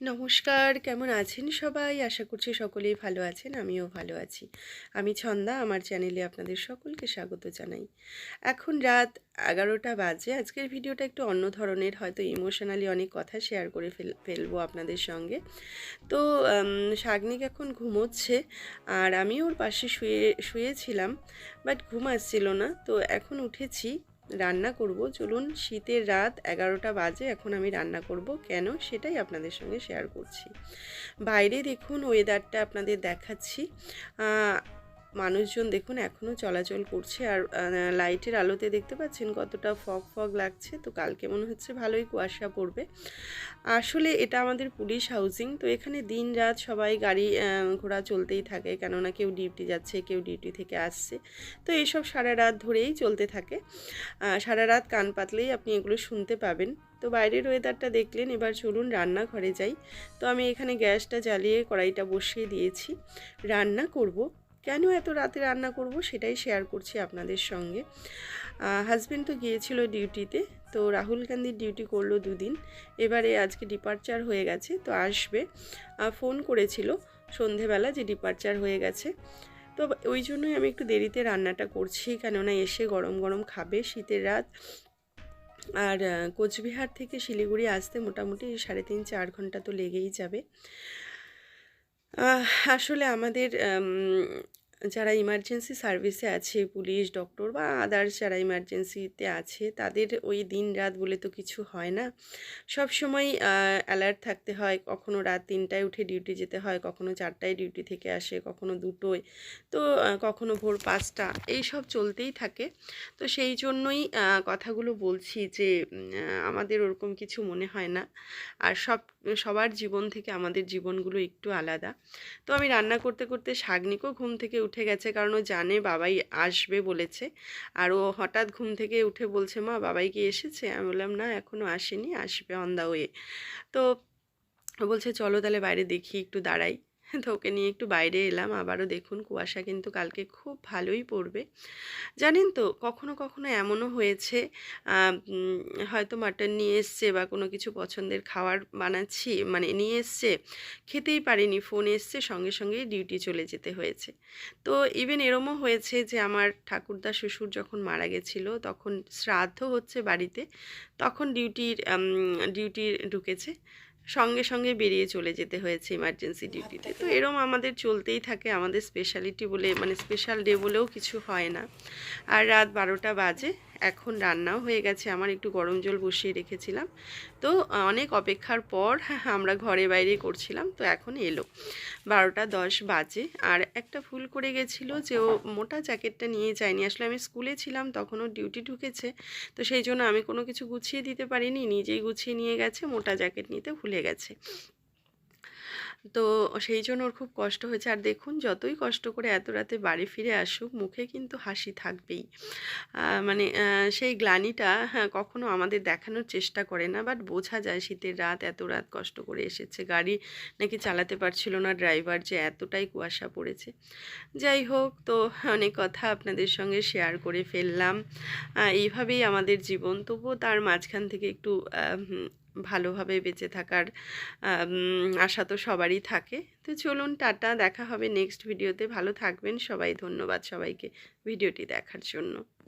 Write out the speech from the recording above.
নমস্কার, কেমন আছেন সবাই? আশা করছি সকলেই ভালো আছেন, আমিও ভালো আছি। আমি ছন্দা, আমার চ্যানেলে আপনাদের সকলকে স্বাগত জানাই। এখন রাত এগারোটা বাজে, আজকের ভিডিওটা একটু অন্য ধরনের, হয়তো ইমোশনালি অনেক কথা শেয়ার করে ফেল, ফেলব আপনাদের সঙ্গে। তো শাগনিক এখন ঘুমোচ্ছে, আর আমি ওর পাশে শুয়ে, শুয়েছিলাম বাট ঘুম আসছিল না, তো এখন উঠেছি। রান্না করব। চলুন, শীতের রাত এগারোটা বাজে, এখন আমি রান্না করব। কেন? সেটাই আপনাদের সঙ্গে শেয়ার করছি। বাইরে দেখুন ওয়েদারটা আপনাদের দেখাচ্ছি। মানুষজন দেখুন এখনও চলাচল করছে আর লাইটের আলোতে দেখতে পাচ্ছেন কতটা ফগ ফগ লাগছে। তো কালকে মনে হচ্ছে ভালোই কুয়াশা পড়বে। আসলে এটা আমাদের পুলিশ হাউজিং তো এখানে দিন রাত সবাই গাড়ি ঘোড়া চলতেই থাকে কেননা কেউ ডিউটি যাচ্ছে, কেউ ডিউটি থেকে আসছে। তো এইসব সারা রাত ধরেই চলতে থাকে। সারা রাত কান পাতলেই আপনি এগুলো শুনতে পাবেন। তো বাইরের ওয়েদারটা দেখলেন, এবার চলুন রান্নাঘরে যাই। তো আমি এখানে গ্যাসটা জ্বালিয়ে কড়াইটা বসিয়ে দিয়েছি। রান্না করব। কেন এত রাতে রান্না করব সেটাই শেয়ার করছি আপনাদের সঙ্গে। হাজব্যান্ড তো গিয়েছিল ডিউটিতে তো রাহুল গান্ধীর ডিউটি করল দুদিন। এবারে আজকে ডিপার্চার হয়ে গেছে, তো আসবে। ফোন করেছিল সন্ধেবেলা যে ডিপার্চার হয়ে গেছে। তো ওই জন্যই আমি একটু দেরিতে রান্নাটা করছি, কেননা এসে গরম গরম খাবে শীতের রাত। আর কোচবিহার থেকে শিলিগুড়ি আসতে মোটামুটি সাড়ে তিন চার ঘণ্টা তো লেগেই যাবে। আসলে আমাদের যারা ইমার্জেন্সি সার্ভিসে আছে, পুলিশ ডক্টর বা আদার্স যারা ইমার্জেন্সিতে আছে, তাদের ওই দিন রাত বলে তো কিছু হয় না। সব সময় অ্যালার্ট থাকতে হয়, কখনো রাত তিনটায় উঠে ডিউটি যেতে হয়, কখনো চারটায় ডিউটি থেকে আসে, কখনো দুটোয়, তো কখনো ভোর পাঁচটা, এই সব চলতেই থাকে। তো সেই জন্যই কথাগুলো বলছি যে আমাদের ওরকম কিছু মনে হয় না। আর সব, সবার জীবন থেকে আমাদের জীবনগুলো একটু আলাদা। তো আমি রান্না করতে করতে শাগনিকও ঘুম থেকে উঠে গেছে। কারণ ও জানে বাবাই আসবে বলেছে। আর ও হঠাৎ ঘুম থেকে উঠে বলছে, মা, বাবাই কি এসেছে? আমি বললাম, না এখনও আসেনি, আসবে অন দা ওয়ে তো বলছে, চলো তাহলে বাইরে দেখি, একটু দাঁড়াই। তো ওকে নিয়ে একটু বাইরে এলাম। আবারও দেখুন কুয়াশা কিন্তু কালকে খুব ভালোই পড়বে। জানেন তো, কখনো কখনো এমনও হয়েছে হয়তো মাটন নিয়ে এসছে বা কোনো কিছু পছন্দের খাবার বানাচ্ছি মানে নিয়ে এসছে, খেতেই পারিনি, ফোন এসছে, সঙ্গে সঙ্গেই ডিউটি চলে যেতে হয়েছে। তো ইভেন এরমও হয়েছে যে আমার ঠাকুরদা শ্বশুর যখন মারা গেছিল, তখন শ্রাদ্ধ হচ্ছে বাড়িতে, তখন ডিউটির ডিউটি ঢুকেছে। সঙ্গে সঙ্গে বেরিয়ে চলে যেতে হয়েছে ইমার্জেন্সি ডিউটিতে তো। এরম আমাদের চলতেই থাকে, আমাদের স্পেশালিটি বলে মানে স্পেশাল ডে বলেও কিছু হয় না। আর রাত বারোটা বাজে, এখন রান্নাও হয়ে গেছে, আমার একটু গরম জল বসিয়ে রেখেছিলাম। তো অনেক অপেক্ষার পর আমরা ঘরে বাইরে করছিলাম, তো এখন এলো। বারোটা দশ বাজে, আর একটা ফুল করে গেছিল যে ও মোটা জ্যাকেটটা নিয়ে যায়নি। আসলে আমি স্কুলে ছিলাম, তখনও ডিউটি ঢুকেছে, তো সেই জন্য আমি কোনো কিছু গুছিয়ে দিতে পারিনি, নিজেই গুছিয়ে নিয়ে গেছে, মোটা জ্যাকেট নিতে ভুলে গেছে। তো সেই জন্য ওর খুব কষ্ট হয়েছে। আর দেখুন, যতই কষ্ট করে এত রাতে বাড়ি ফিরে আসুক, মুখে কিন্তু হাসি থাকবেই। মানে সেই গ্লানিটা হ্যাঁ কখনো আমাদের দেখানোর চেষ্টা করে না বাট বোঝা যায় শীতের রাত, এত রাত কষ্ট করে এসেছে। গাড়ি নাকি চালাতে পারছিল না ড্রাইভার যে এতটাই কুয়াশা পড়েছে। যাই হোক, তো অনেক কথা আপনাদের সঙ্গে শেয়ার করে ফেললাম। এইভাবেই আমাদের জীবন। তবুও তার মাঝখান থেকে একটু ভালোভাবে বেঁচে থাকার আশা তো সবারই থাকে। তো চলুন টাটা, দেখা হবে নেক্সট ভিডিওতে ভালো থাকবেন সবাই, ধন্যবাদ সবাইকে ভিডিওটি দেখার জন্য।